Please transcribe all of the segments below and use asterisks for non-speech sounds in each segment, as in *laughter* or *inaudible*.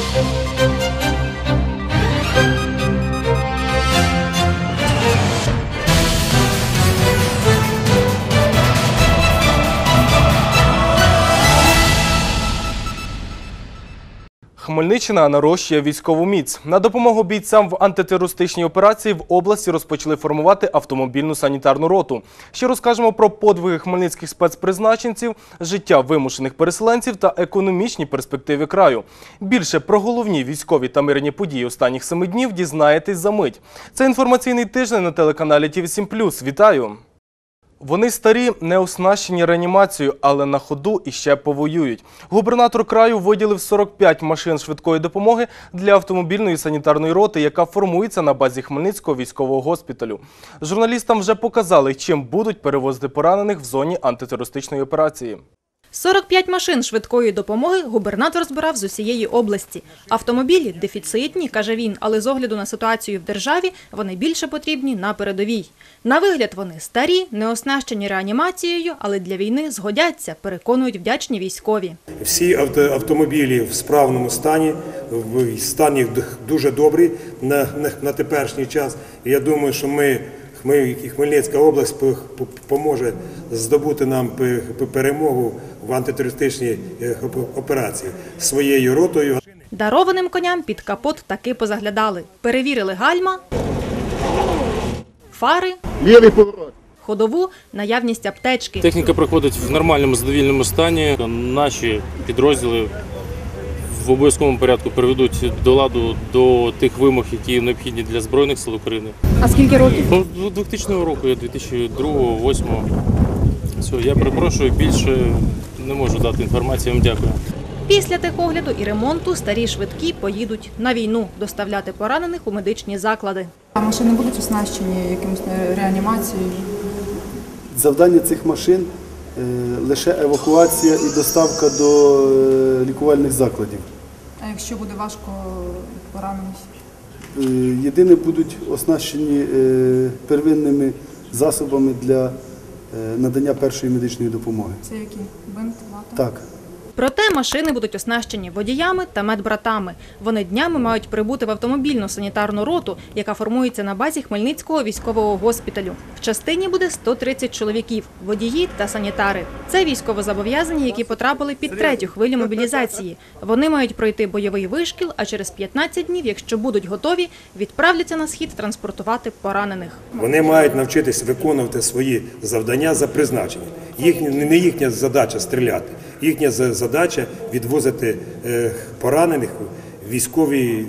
Música Хмельниччина нарощує військову міць. На допомогу бійцям в антитерористичній операції в області розпочали формувати автомобільну санітарну роту. Ще розкажемо про подвиги хмельницьких спецпризначенців, життя вимушених переселенців та економічні перспективи краю. Більше про головні військові та мирні події останніх семи днів дізнаєтесь за мить. Це інформаційний тиждень на телеканалі ТВ7+. Вітаю! Вони старі, не оснащені реанімацією, але на ходу іще повоюють. Губернатор краю виділив 45 машин швидкої допомоги для автомобільної санітарної роти, яка формується на базі Хмельницького військового госпіталю. Журналістам вже показали, чим будуть перевозити поранених в зоні антитерористичної операції. 45 машин швидкої допомоги губернатор збирав з усієї області. Автомобілі дефіцитні, каже він, але з огляду на ситуацію в державі вони більше потрібні на передовій. На вигляд вони старі, не оснащені реанімацією, але для війни згодяться, переконують вдячні військові. Всі автомобілі в справному стані, в стані дуже добрий на, на, на теперішній час. Я думаю, що ми, Хмельницька область по- по- поможе здобути нам пе- пе- перемогу в антитерористичній е, операції своєю ротою. Дарованим коням під капот таки позаглядали. Перевірили гальма, фари, Лівий поворот. ходову, наявність аптечки. Техніка проходить в нормальному задовільному стані. Наші підрозділи в обов'язковому порядку приведуть до ладу до тих вимог, які необхідні для збройних сил України. А скільки років? Ну, з 2000 року, я 2002-2008. Все, я перепрошую, більше не можу дати інформацію. Вам дякую. Після техогляду і ремонту старі швидкі поїдуть на війну доставляти поранених у медичні заклади. А машини будуть оснащені якимось е, реанімацією? Завдання цих машин лише евакуація і доставка до е, лікувальних закладів. А якщо буде важко поранений? Е, Єдине будуть оснащені е, первинними засобами для е, надання першої медичної допомоги. Це які? Бинт, вата? Так. Проте машини будуть оснащені водіями та медбратами. Вони днями мають прибути в автомобільну санітарну роту, яка формується на базі Хмельницького військового госпіталю. В частині буде 130 чоловіків, водії та санітари. Це військовозобов'язані, які потрапили під третю хвилю мобілізації. Вони мають пройти бойовий вишкіл, а через 15 днів, якщо будуть готові, відправляться на схід транспортувати поранених. Вони мають навчитись виконувати свої завдання за призначенням. Їхня, не їхня задача стріляти, їхня за- задача відвозити е, поранених в військові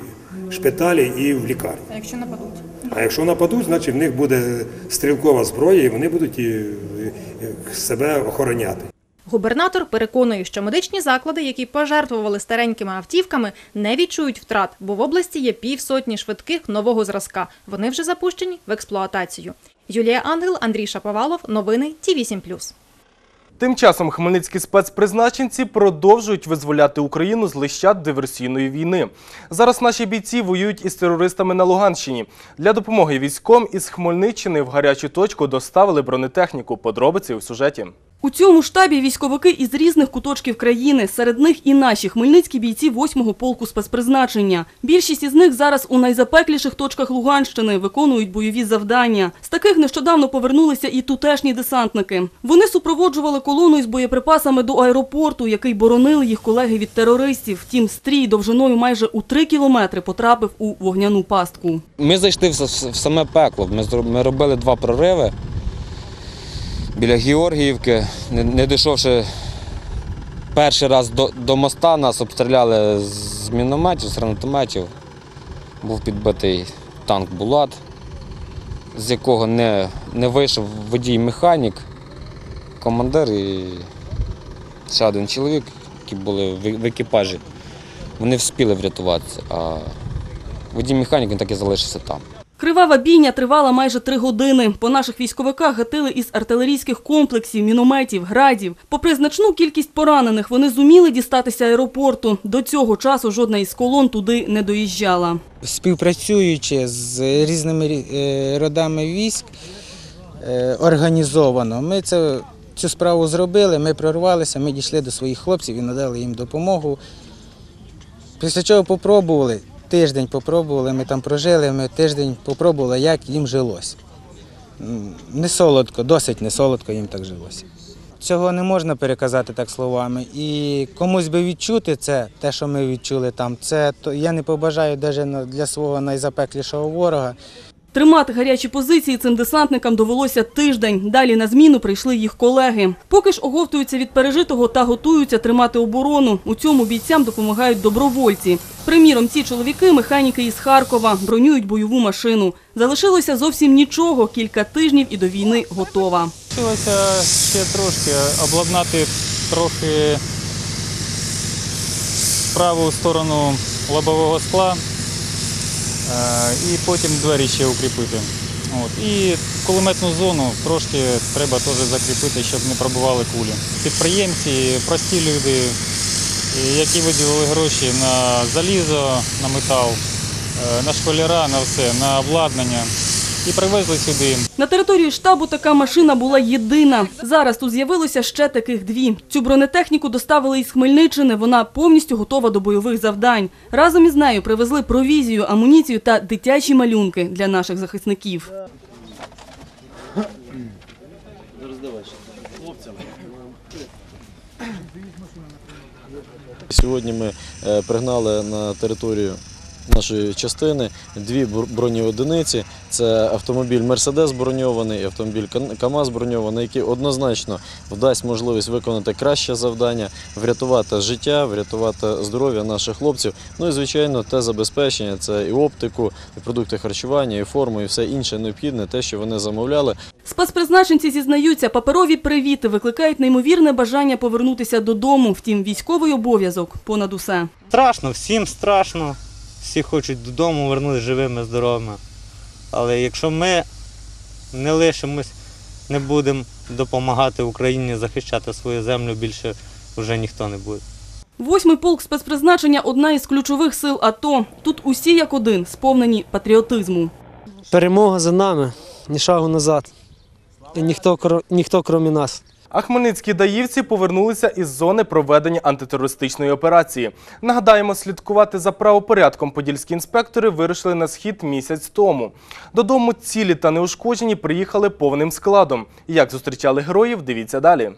шпиталі і в лікарні. А якщо нападуть? А якщо нападуть, значить в них буде стрілкова зброя і вони будуть і, е, себе охороняти. Губернатор переконує, що медичні заклади, які пожертвували старенькими автівками, не відчують втрат, бо в області є півсотні швидких нового зразка. Вони вже запущені в експлуатацію. Юлія Ангел, Андрій Шаповалов. Новини Ті 8 Тим часом хмельницькі спецпризначенці продовжують визволяти Україну з лищат диверсійної війни. Зараз наші бійці воюють із терористами на Луганщині. Для допомоги військом із Хмельниччини в гарячу точку доставили бронетехніку. Подробиці у сюжеті. У цьому штабі військовики із різних куточків країни. Серед них і наші хмельницькі бійці 8-го полку спецпризначення. Більшість із них зараз у найзапекліших точках Луганщини виконують бойові завдання. З таких нещодавно повернулися і тутешні десантники. Вони супроводжували колону із боєприпасами до аеропорту, який боронили їх колеги від терористів. Втім, стрій довжиною майже у 3 кілометри потрапив у вогняну пастку. Ми зайшли в, саме пекло. Ми робили два прориви біля Георгіївки. Не, дійшовши перший раз до, до моста, нас обстріляли з мінометів, з гранатометів. Був підбитий танк Булат, з якого не, не вийшов водій-механік, командир і ще один чоловік, які були в, екіпажі. Вони вспіли врятуватися, а водій-механік він так і залишився там. Кривава бійня тривала майже три години. По наших військовиках гатили із артилерійських комплексів, мінометів, градів. Попри значну кількість поранених, вони зуміли дістатися аеропорту. До цього часу жодна із колон туди не доїжджала. співпрацюючи з різними е, родами військ е, організовано. Ми це, цю справу зробили, ми прорвалися, ми дійшли до своїх хлопців і надали їм допомогу. Після чого попробували, тиждень попробували, ми там прожили, ми тиждень попробували, як їм жилось. Не солодко, досить не солодко їм так жилося. Цього не можна переказати так словами. І комусь би відчути це, те, що ми відчули там, це то я не побажаю навіть для свого найзапеклішого ворога. Тримати гарячі позиції цим десантникам довелося тиждень. Далі на зміну прийшли їх колеги. Поки ж оговтуються від пережитого та готуються тримати оборону. У цьому бійцям допомагають добровольці. Приміром, ці чоловіки механіки із Харкова бронюють бойову машину. Залишилося зовсім нічого. Кілька тижнів і до війни готова. Хотілося ще трошки обладнати трохи праву сторону лобового скла і потім двері ще укріпити. От. І кулеметну зону трошки треба теж закріпити, щоб не пробували кулі. Підприємці, прості люди, які виділили гроші на залізо, на метал, е, на школяра, на все, на обладнання. І привезли сюди. На території штабу така машина була єдина. Зараз тут з'явилося ще таких дві. Цю бронетехніку доставили із Хмельниччини. Вона повністю готова до бойових завдань. Разом із нею привезли провізію, амуніцію та дитячі малюнки для наших захисників. Сьогодні ми е, пригнали на територію нашої частини дві бр- бронеодиниці. Це автомобіль Мерседес броньований і автомобіль КАМАЗ броньований, який однозначно вдасть можливість виконати краще завдання, врятувати життя, врятувати здоров'я наших хлопців. Ну і звичайно, те забезпечення це і оптику, і продукти харчування, і форму, і все інше необхідне, те, що вони замовляли. Спецпризначенці зізнаються, паперові привіти викликають неймовірне бажання повернутися додому. Втім, військовий обов'язок понад усе. Страшно, всім страшно. Всі хочуть додому вернутися живими, здоровими. Але якщо ми не лишимось, не будемо допомагати Україні захищати свою землю, більше вже ніхто не буде. Восьмий полк спецпризначення – одна із ключових сил АТО. Тут усі як один, сповнені патріотизму. Перемога за нами, ні шагу назад. І ніхто, ніхто крім нас. А хмельницькі даївці повернулися із зони проведення антитерористичної операції. Нагадаємо, слідкувати за правопорядком подільські інспектори вирушили на схід місяць тому. Додому цілі та неушкоджені приїхали повним складом. Як зустрічали героїв, дивіться далі.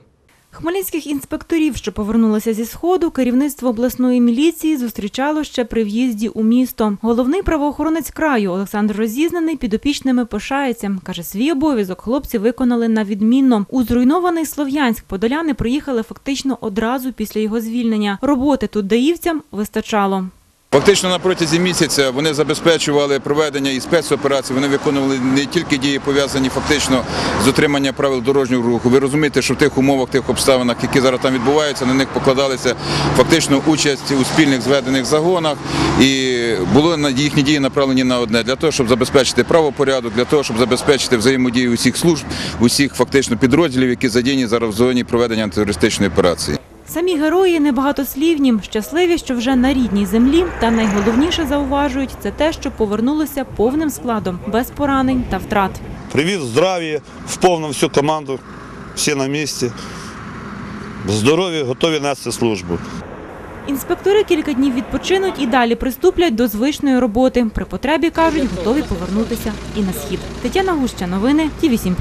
Хмельницьких інспекторів, що повернулися зі сходу, керівництво обласної міліції зустрічало ще при в'їзді у місто. Головний правоохоронець краю Олександр Розізнаний підопічними пишається. Каже, свій обов'язок хлопці виконали на відмінно. У зруйнований Слов'янськ подоляни приїхали фактично одразу після його звільнення. Роботи тут даївцям вистачало. Фактично на протязі місяця вони забезпечували проведення і спецоперацій. Вони виконували не тільки дії пов'язані фактично з дотриманням правил дорожнього руху. Ви розумієте, що в тих умовах, тих обставинах, які зараз там відбуваються, на них покладалися фактично участь у спільних зведених загонах, і були їхні дії направлені на одне для того, щоб забезпечити правопорядок, для того, щоб забезпечити взаємодію усіх служб, усіх фактично підрозділів, які задіяні зараз в зоні проведення антитерористичної операції. Самі герої небагатослівні, щасливі, що вже на рідній землі. Та найголовніше зауважують це те, що повернулися повним складом, без поранень та втрат. Привіз здраві, в повну всю команду, всі на місці. Здорові, готові нести службу. Інспектори кілька днів відпочинуть і далі приступлять до звичної роботи. При потребі кажуть, готові повернутися і на схід. Тетяна Гуща, новини Ті 8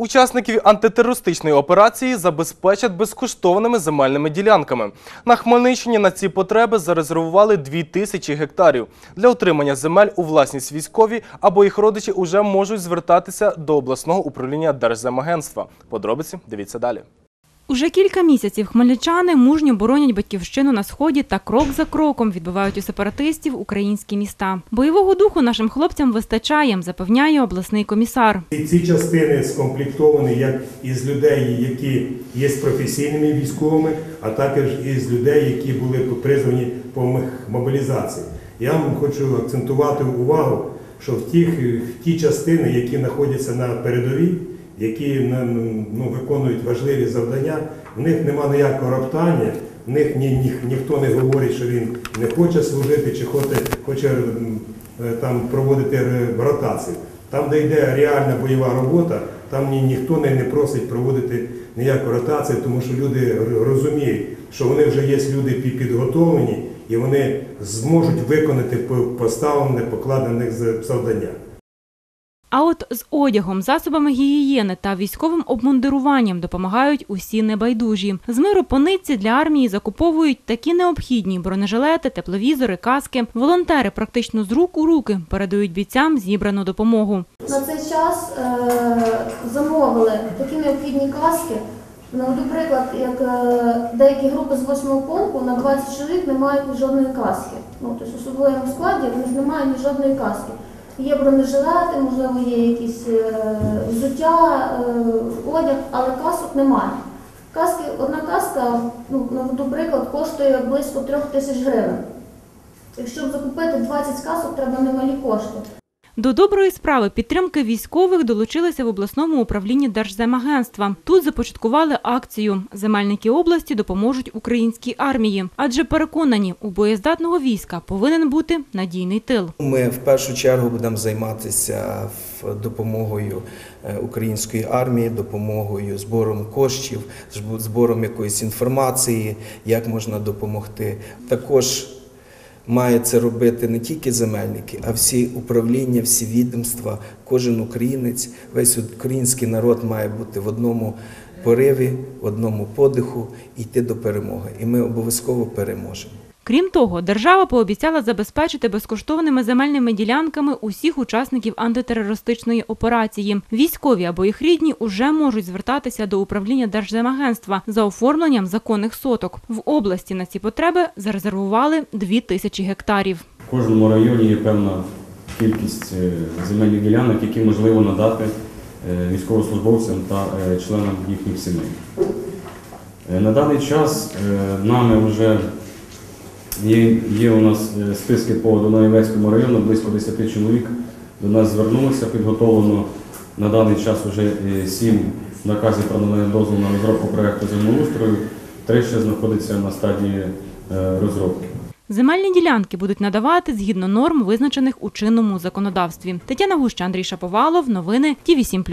Учасників антитерористичної операції забезпечать безкоштовними земельними ділянками. На Хмельниччині на ці потреби зарезервували 2 тисячі гектарів. Для отримання земель у власність військові або їх родичі уже можуть звертатися до обласного управління Держземагентства. Подробиці дивіться далі. Уже кілька місяців хмельничани мужньо боронять батьківщину на сході та крок за кроком відбивають у сепаратистів українські міста. Бойового духу нашим хлопцям вистачає, запевняє обласний комісар. Ці частини скомплектовані як із людей, які є професійними військовими, а також із людей, які були призвані по мобілізації. Я вам хочу акцентувати увагу, що в тих в ті частини, які знаходяться на передовій, які ну, виконують важливі завдання, в них нема ніякого роптання, в них ні, ні, ніхто не говорить, що він не хоче служити чи хоче, хоче е, там проводити ротацію. Там, де йде реальна бойова робота, там ні, ніхто не, не просить проводити ніяку ротацію, тому що люди розуміють, що вони вже є люди підготовлені і вони зможуть виконати по- поставлене, покладених завдання. А от з одягом, засобами гігієни та військовим обмундируванням допомагають усі небайдужі. З миру по нитці для армії закуповують такі необхідні бронежилети, тепловізори, каски. Волонтери практично з рук у руки передають бійцям зібрану допомогу. На цей час е, замовили такі необхідні каски. Наведу приклад, як е, деякі групи з 8 полку на 20 чоловік не мають жодної каски. Ну, тобто особливому складі в них немає ні жодної каски. Є бронежилети, можливо, є якісь е, взуття, е, одяг, але касок немає. Каски, одна каска, ну, наведу коштує близько трьох тисяч гривень. Якщо закупити 20 касок, треба немалі кошти. До доброї справи підтримки військових долучилися в обласному управлінні Держземагентства. Тут започаткували акцію Земельники області допоможуть українській армії, адже переконані, у боєздатного війська повинен бути надійний тил. Ми в першу чергу будемо займатися допомогою е, української армії, допомогою збором коштів, зб- збором якоїсь інформації, як можна допомогти. Також має це робити не тільки земельники, а всі управління, всі відомства, кожен українець, весь український народ має бути в одному пориві, в одному подиху йти до перемоги. І ми обов'язково переможемо. Крім того, держава пообіцяла забезпечити безкоштовними земельними ділянками усіх учасників антитерористичної операції. Військові або їх рідні уже можуть звертатися до управління Держземагентства за оформленням законних соток. В області на ці потреби зарезервували дві тисячі гектарів. В кожному районі є певна кількість е, земельних ділянок, які можливо надати е, військовослужбовцям та е, членам їхніх сімей. На даний час нами вже є, є у нас е, списки по Дунаєвецькому району, близько 10 чоловік до нас звернулося, підготовлено на даний час вже 7 наказів про надання дозволу на розробку проєкту землеустрою, три ще знаходиться на стадії е, розробки. Земельні ділянки будуть надавати згідно норм, визначених у чинному законодавстві. Тетяна Гуща, Андрій Шаповалов. Новини Ті 7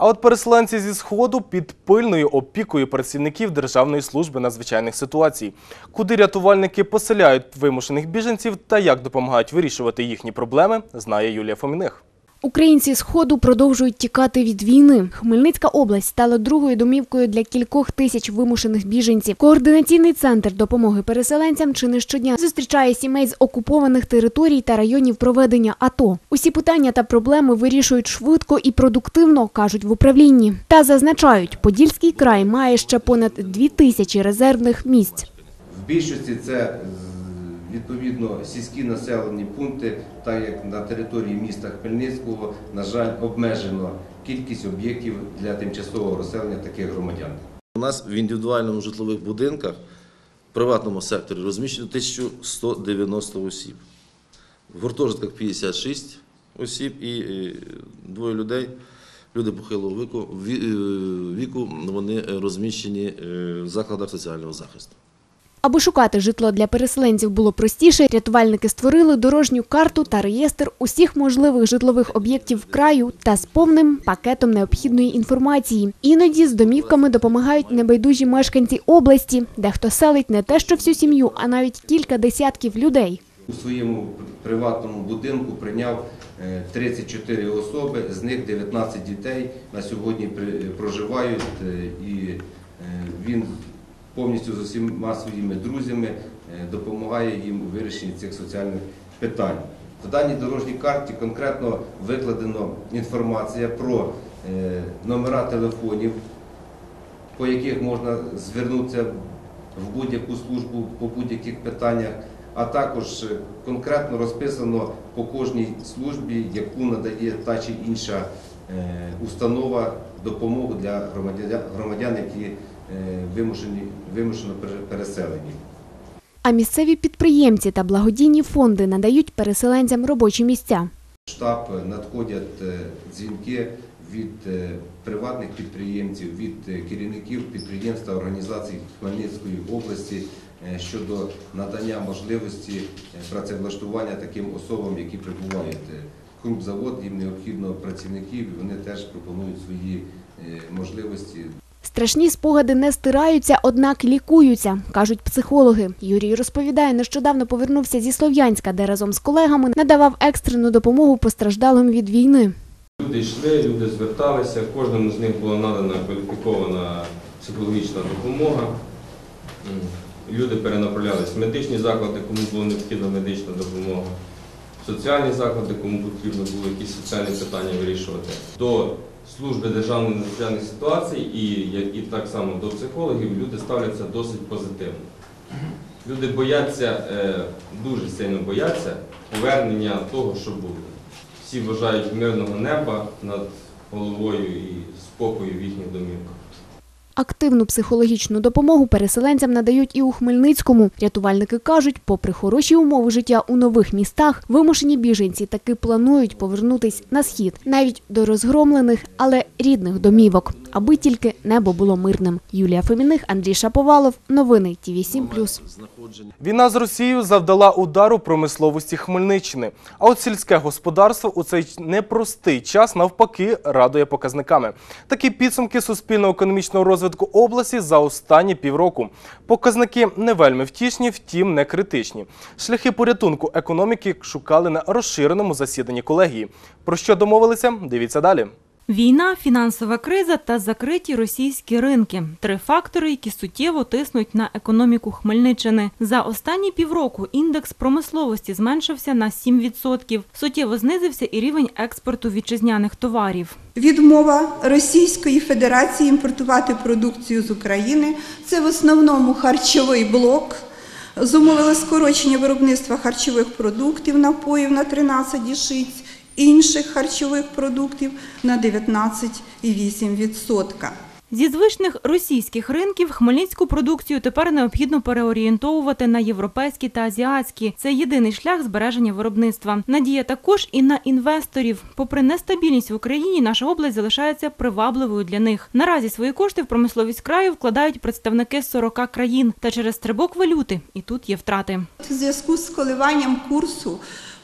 А от переселенці зі сходу під пильною опікою працівників Державної служби надзвичайних ситуацій, куди рятувальники поселяють вимушених біженців та як допомагають вирішувати їхні проблеми, знає Юлія Фоміних. Українці Сходу продовжують тікати від війни. Хмельницька область стала другою домівкою для кількох тисяч вимушених біженців. Координаційний центр допомоги переселенцям чи не щодня зустрічає сімей з окупованих територій та районів проведення АТО. Усі питання та проблеми вирішують швидко і продуктивно, кажуть в управлінні. Та зазначають, Подільський край має ще понад дві тисячі резервних місць. В більшості це відповідно сільські населені пункти, так як на території міста Хмельницького, на жаль, обмежено кількість об'єктів для тимчасового розселення таких громадян. У нас в індивідуальному житлових будинках в приватному секторі розміщено 1190 осіб. В гуртожитках 56 осіб і е, двоє людей, люди похилого віку, е, віку вони розміщені е, в закладах соціального захисту. Аби шукати житло для переселенців було простіше, рятувальники створили дорожню карту та реєстр усіх можливих житлових об'єктів краю та з повним пакетом необхідної інформації. Іноді з домівками допомагають небайдужі мешканці області, де хто селить не те, що всю сім'ю, а навіть кілька десятків людей. У своєму приватному будинку прийняв е, 34 особи, з них 19 дітей на сьогодні проживають е, і е, він повністю з усіма своїми друзями е, допомагає їм у вирішенні цих соціальних питань. В даній дорожній карті конкретно викладено інформація про е, номера телефонів, по яких можна звернутися в будь-яку службу по будь-яких питаннях, а також е, конкретно розписано по кожній службі, яку надає та чи інша установа допомогу для громадян, які вимушені, вимушено пере- переселені. А місцеві підприємці та благодійні фонди надають переселенцям робочі місця. Штаб надходять е, дзвінки від е, приватних підприємців, від е, керівників підприємств та організацій Хмельницької області е, щодо надання можливості е, працевлаштування таким особам, які прибувають. Е, Крупзавод, їм необхідно працівників, і вони теж пропонують свої е, можливості. Страшні спогади не стираються, однак лікуються, кажуть психологи. Юрій розповідає, нещодавно повернувся зі Слов'янська, де разом з колегами надавав екстрену допомогу постраждалим від війни. Люди йшли, люди зверталися, кожному з них була надана кваліфікована психологічна допомога. Люди перенаправлялись в медичні заклади, кому була необхідна медична допомога, соціальні заклади, кому потрібно було якісь соціальні питання вирішувати, до служби державної надзвичайних ситуацій і, і так само до психологів люди ставляться досить позитивно. Люди бояться, е, дуже сильно бояться повернення того, що було. Всі вважають мирного неба над головою і спокою в їхніх домівках. Активну психологічну допомогу переселенцям надають і у Хмельницькому. Рятувальники кажуть, попри хороші умови життя у нових містах, вимушені біженці таки планують повернутись на схід, навіть до розгромлених, але рідних домівок, аби тільки небо було мирним. Юлія Феміних, Андрій Шаповалов. Новини ТІВІ 7+. Війна з Росією завдала удару промисловості Хмельниччини. А от сільське господарство у цей непростий час навпаки радує показниками. Такі підсумки суспільно-економічного розвитку області за останні півроку. Показники не вельми втішні, втім не критичні. Шляхи порятунку економіки шукали на розширеному засіданні колегії. Про що домовилися? Дивіться далі. Війна, фінансова криза та закриті російські ринки три фактори, які суттєво тиснуть на економіку Хмельниччини. За останні півроку індекс промисловості зменшився на 7%. Суттєво знизився і рівень експорту вітчизняних товарів. Відмова Російської Федерації імпортувати продукцію з України це в основному харчовий блок. Зумовили скорочення виробництва харчових продуктів, напоїв на 13 дішиць, інших харчових продуктів на 19,8%. Зі звичних російських ринків хмельницьку продукцію тепер необхідно переорієнтовувати на європейські та азіатські. Це єдиний шлях збереження виробництва. Надія також і на інвесторів. Попри нестабільність в Україні, наша область залишається привабливою для них. Наразі свої кошти в промисловість краю вкладають представники 40 країн. Та через стрибок валюти і тут є втрати. В зв'язку з коливанням курсу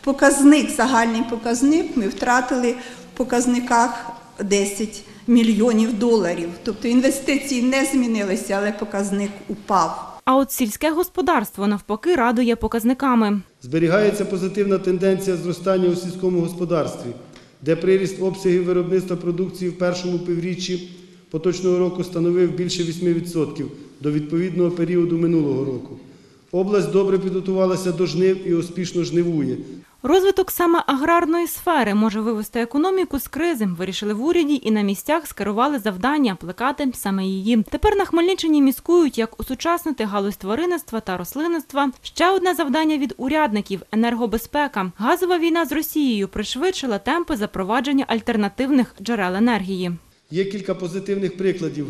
показник, загальний показник ми втратили в показниках 10 мільйонів доларів. Тобто інвестиції не змінилися, але показник упав. А от сільське господарство навпаки радує показниками. Зберігається позитивна тенденція зростання у сільському господарстві, де приріст обсягів виробництва продукції в першому півріччі поточного року становив більше 8% до відповідного періоду минулого року. Область добре підготувалася до жнив і успішно жнивує. Розвиток саме аграрної сфери може вивести економіку з кризи. Вирішили в уряді і на місцях скерували завдання плекати саме її. Тепер на Хмельниччині міскують, як усучаснити галузь тваринництва та рослинництва. Ще одне завдання від урядників енергобезпека. Газова війна з Росією пришвидшила темпи запровадження альтернативних джерел енергії. Є кілька позитивних прикладів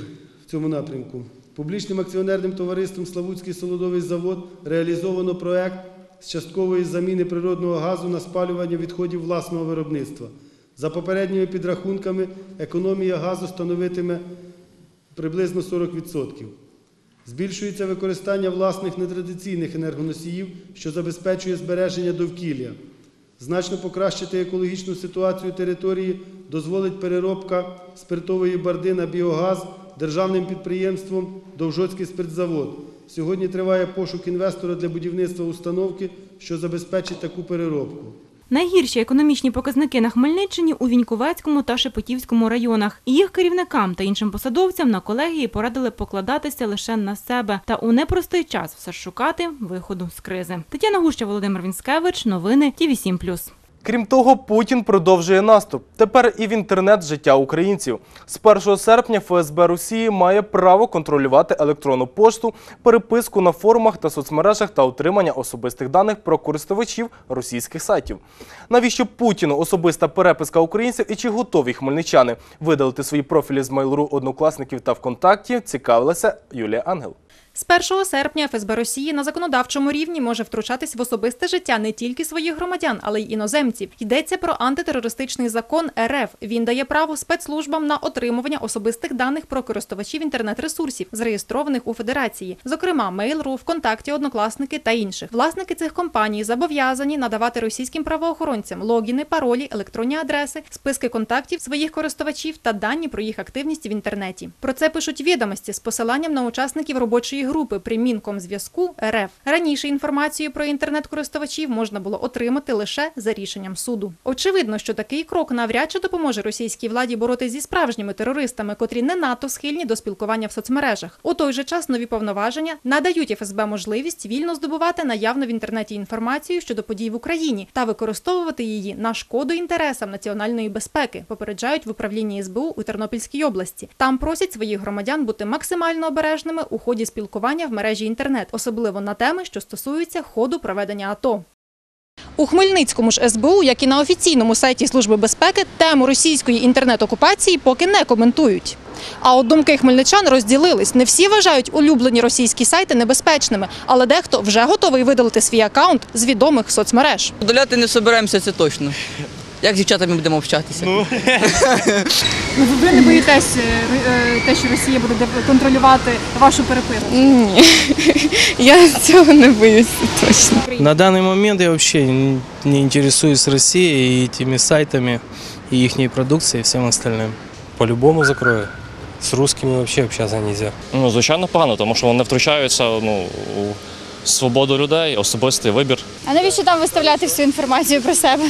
в цьому напрямку. Публічним акціонерним товариством Славутський солодовий завод реалізовано проект з часткової заміни природного газу на спалювання відходів власного виробництва. За попередніми підрахунками, економія газу становитиме приблизно 40%. Збільшується використання власних нетрадиційних енергоносіїв, що забезпечує збереження довкілля. Значно покращити екологічну ситуацію території дозволить переробка спиртової барди на біогаз державним підприємством Довжоцький спиртзавод. Сьогодні триває пошук інвестора для будівництва установки, що забезпечить таку переробку. Найгірші економічні показники на Хмельниччині у Віньковецькому та Шепетівському районах. Їх керівникам та іншим посадовцям на колегії порадили покладатися лише на себе та у непростий час все ж шукати виходу з кризи. Тетяна Гуща, Володимир Вінськевич, новини ТІВІ 7+. Крім того, Путін продовжує наступ. Тепер і в інтернет життя українців. З 1 серпня ФСБ Росії має право контролювати електронну пошту, переписку на форумах та соцмережах та отримання особистих даних про користувачів російських сайтів. Навіщо Путіну особиста переписка українців і чи готові хмельничани видалити свої профілі з Mail.ru однокласників та ВКонтакті, цікавилася Юлія Ангел. З 1 серпня ФСБ Росії на законодавчому рівні може втручатись в особисте життя не тільки своїх громадян, але й іноземців. Йдеться про антитерористичний закон РФ. Він дає право спецслужбам на отримування особистих даних про користувачів інтернет-ресурсів, зареєстрованих у Федерації, зокрема Mail.ru, ВКонтакті, Однокласники та інших. Власники цих компаній зобов'язані надавати російським правоохоронцям логіни, паролі, електронні адреси, списки контактів своїх користувачів та дані про їх активність в інтернеті. Про це пишуть відомості з посиланням на учасників робочої групи при Мінкомзв'язку РФ. Раніше інформацію про інтернет-користувачів можна було отримати лише за рішенням суду. Очевидно, що такий крок навряд чи допоможе російській владі боротися зі справжніми терористами, котрі не надто схильні до спілкування в соцмережах. У той же час нові повноваження надають ФСБ можливість вільно здобувати наявну в інтернеті інформацію щодо подій в Україні та використовувати її на шкоду інтересам національної безпеки. Попереджають в управлінні СБУ у Тернопільській області. Там просять своїх громадян бути максимально обережними у ході спілкування в мережі інтернет, особливо на теми, що стосуються ходу проведення АТО. У Хмельницькому ж СБУ, як і на офіційному сайті Служби безпеки, тему російської інтернет-окупації поки не коментують. А от думки хмельничан розділились. Не всі вважають улюблені російські сайти небезпечними, але дехто вже готовий видалити свій акаунт з відомих соцмереж. Удаляти не соберемося, це точно. Як з дівчатами будемо общатися? Ну. Ви не боїтесь те, що Росія буде контролювати вашу переписку? Ні, *laughs* я цього не боюся точно. На данный момент я вообще н- не интересуюсь Россией и этими сайтами, и их продукцией, и всем остальным. По-любому закрою. С русскими вообще общаться нельзя. Ну, звичайно, погано, тому що вони втручаються ну, у свободу людей, особистий вибір. А навіщо там виставляти всю інформацію про себе?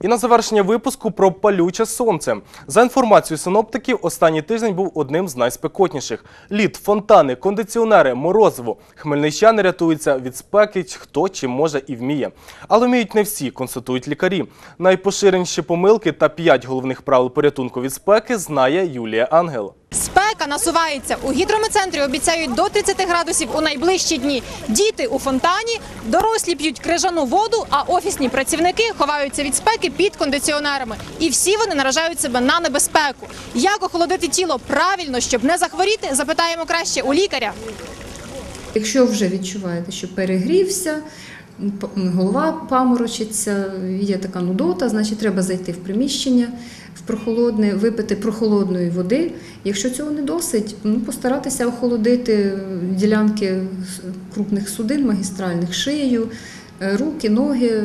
І на завершення випуску про палюче сонце. За інформацією синоптиків, останній тиждень був одним з найспекотніших. Лід, фонтани, кондиціонери, морозиво. Хмельничани рятуються від спеки, хто чим може і вміє. Але вміють не всі, констатують лікарі. Найпоширеніші помилки та п'ять головних правил порятунку від спеки знає Юлія Ангел. Спека насувається. У гідрометцентрі обіцяють до 30 градусів у найближчі дні. Діти у фонтані, дорослі п'ють крижану воду, а офісні працівники ховаються від спеки під кондиціонерами. І всі вони наражають себе на небезпеку. Як охолодити тіло правильно, щоб не захворіти, запитаємо краще у лікаря. Якщо вже відчуваєте, що перегрівся, голова паморочиться, є така нудота, значить треба зайти в приміщення в прохолодне, випити прохолодної води. Якщо цього не досить, ну, постаратися охолодити ділянки крупних судин, магістральних шию, е, руки, ноги,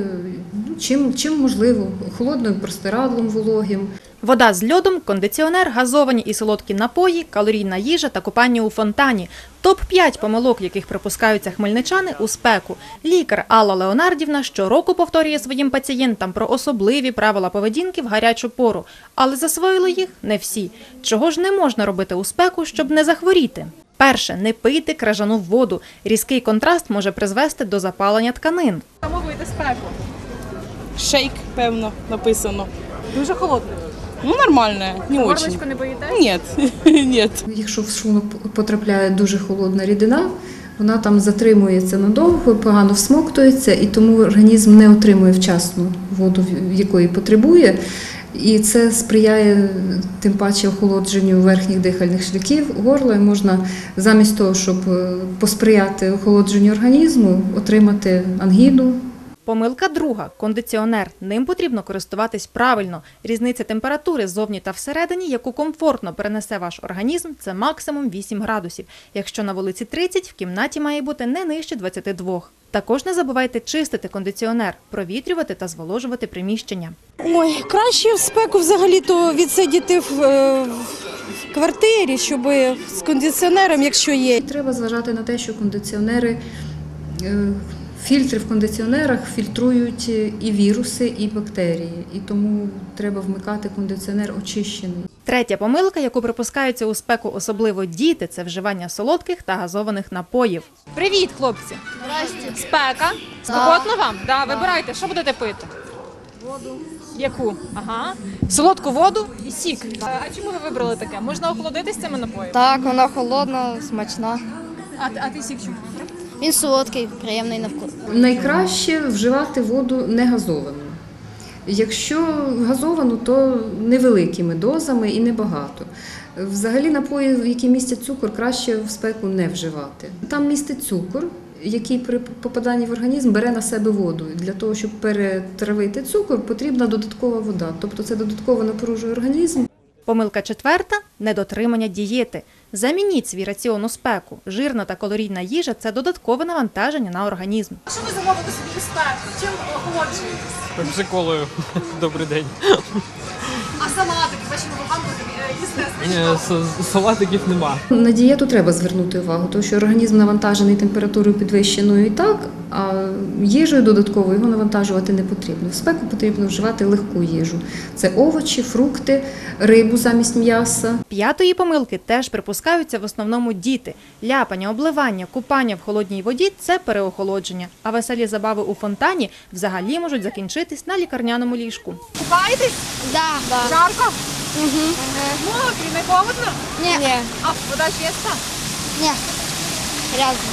чим, чим можливо, холодним простирадлом вологим. Вода з льодом, кондиціонер, газовані і солодкі напої, калорійна їжа та купання у фонтані. Топ-5 помилок, яких припускаються хмельничани у спеку. Лікар Алла Леонардівна щороку повторює своїм пацієнтам про особливі правила поведінки в гарячу пору, але засвоїли їх не всі. Чого ж не можна робити у спеку, щоб не захворіти? Перше, не пийте кражану воду. Різкий контраст може призвести до запалення тканин. Замовуєте спеку. Шейк, певно, написано. Дуже холодно. Ну, нормально, не очень. не боїтесь? Нет, *laughs* нет. Якщо в шлунок потрапляє дуже холодна рідина, вона там затримується надовго, погано всмоктується, і тому організм не отримує вчасно воду, якої потребує. І це сприяє тим паче охолодженню верхніх дихальних шляхів горла. І можна замість того, щоб е, посприяти охолодженню організму, отримати ангіну, Помилка друга кондиціонер. Ним потрібно користуватись правильно. Різниця температури ззовні та всередині, яку комфортно перенесе ваш організм, це максимум 8 градусів. Якщо на вулиці 30, в кімнаті має бути не нижче 22. Також не забувайте чистити кондиціонер, провітрювати та зволожувати приміщення. Ой, краще в спеку взагалі-то відсидіти в, е, в квартирі, щоб з кондиціонером, якщо є. Треба зважати на те, що кондиціонери, е, фільтри в кондиціонерах фільтрують і віруси, і бактерії. І тому треба вмикати кондиціонер очищений. Третя помилка, яку припускаються у спеку особливо діти, це вживання солодких та газованих напоїв. Привіт, хлопці! Спека. Спекотно вам? Да, вибирайте, що будете пити? Воду. Яку? Ага. Солодку воду і сік. А чому ви вибрали таке? Можна охолодитись цими напоями? Так, вона холодна, смачна. А, а ти сік чому? Він солодкий, приємний на вкус. Найкраще вживати воду не газовану. Якщо газовану, то невеликими дозами і небагато. Взагалі напої, які містять цукор, краще в спеку не вживати. Там містить цукор, який при попаданні в організм бере на себе воду. Для того, щоб перетравити цукор, потрібна додаткова вода. Тобто це додатково напружує організм. Помилка четверта недотримання дієти. Замініть свій раціон у спеку. Жирна та калорійна їжа це додаткове навантаження на організм. Що ви замовите собі спеку? Чим охолоджуєтесь? Пепсиколою. *laughs* Добрий день. А салатики, ваші гамбургери е, їсте салатиків нема. На дієту треба звернути увагу, тому що організм навантажений температурою підвищеною і так, а їжею додатково його навантажувати не потрібно. В спеку потрібно вживати легку їжу. Це овочі, фрукти, рибу замість м'яса. П'ятої помилки теж припускаються в основному діти. Ляпання, обливання, купання в холодній воді це переохолодження. А веселі забави у фонтані взагалі можуть закінчитись на лікарняному ліжку. Купаєтесь? Да, да. Жарко? Угу. Мокрі, не холодно? Ні. А вода чиста? Ні. Грязно.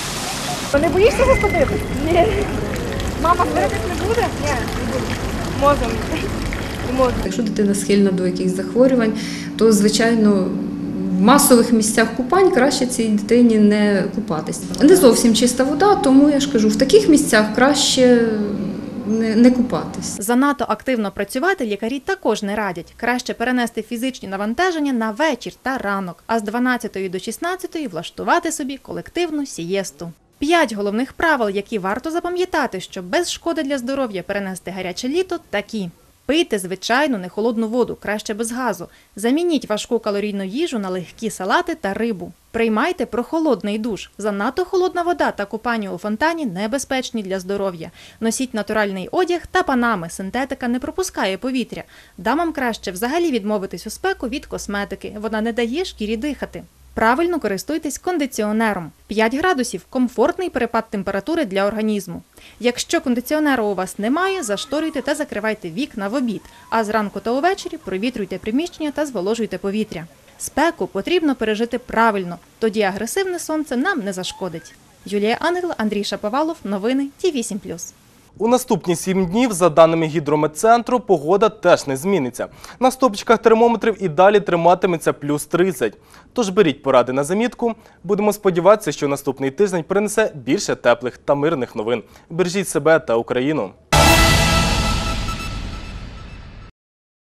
Не боїшся застудити? Ні. Мама сваритись не буде? Ні, не буде. Можемо. Можемо. Якщо дитина схильна до якихось захворювань, то звичайно. В масових місцях купань краще цій дитині не купатись. Не зовсім чиста вода, тому я ж кажу, в таких місцях краще не, не купатись. Занадто активно працювати лікарі також не радять. Краще перенести фізичні навантаження на вечір та ранок, а з 12 до 16 влаштувати собі колективну сієсту. П'ять головних правил, які варто запам'ятати, щоб без шкоди для здоров'я перенести гаряче літо, такі. Пийте звичайну нехолодну воду, краще без газу. Замініть важку калорійну їжу на легкі салати та рибу. Приймайте прохолодний душ. Занадто холодна вода та купання у фонтані небезпечні для здоров'я. Носіть натуральний одяг та панами. Синтетика не пропускає повітря. Дамам краще взагалі відмовитись у спеку від косметики. Вона не дає шкірі дихати. Правильно користуйтесь кондиціонером. 5 градусів комфортний перепад температури для організму. Якщо кондиціонеру у вас немає, зашторюйте та закривайте вікна в обід, а зранку та увечері провітрюйте приміщення та зволожуйте повітря. Спеку потрібно пережити правильно, тоді агресивне сонце нам не зашкодить. Юлія Ангел, Андрій Шаповалов, новини Ті 8 У наступні сім днів, за даними гідрометцентру, погода теж не зміниться. На стопчиках термометрів і далі триматиметься плюс 30. Тож беріть поради на замітку. Будемо сподіватися, що наступний тиждень принесе більше теплих та мирних новин. Бережіть себе та Україну.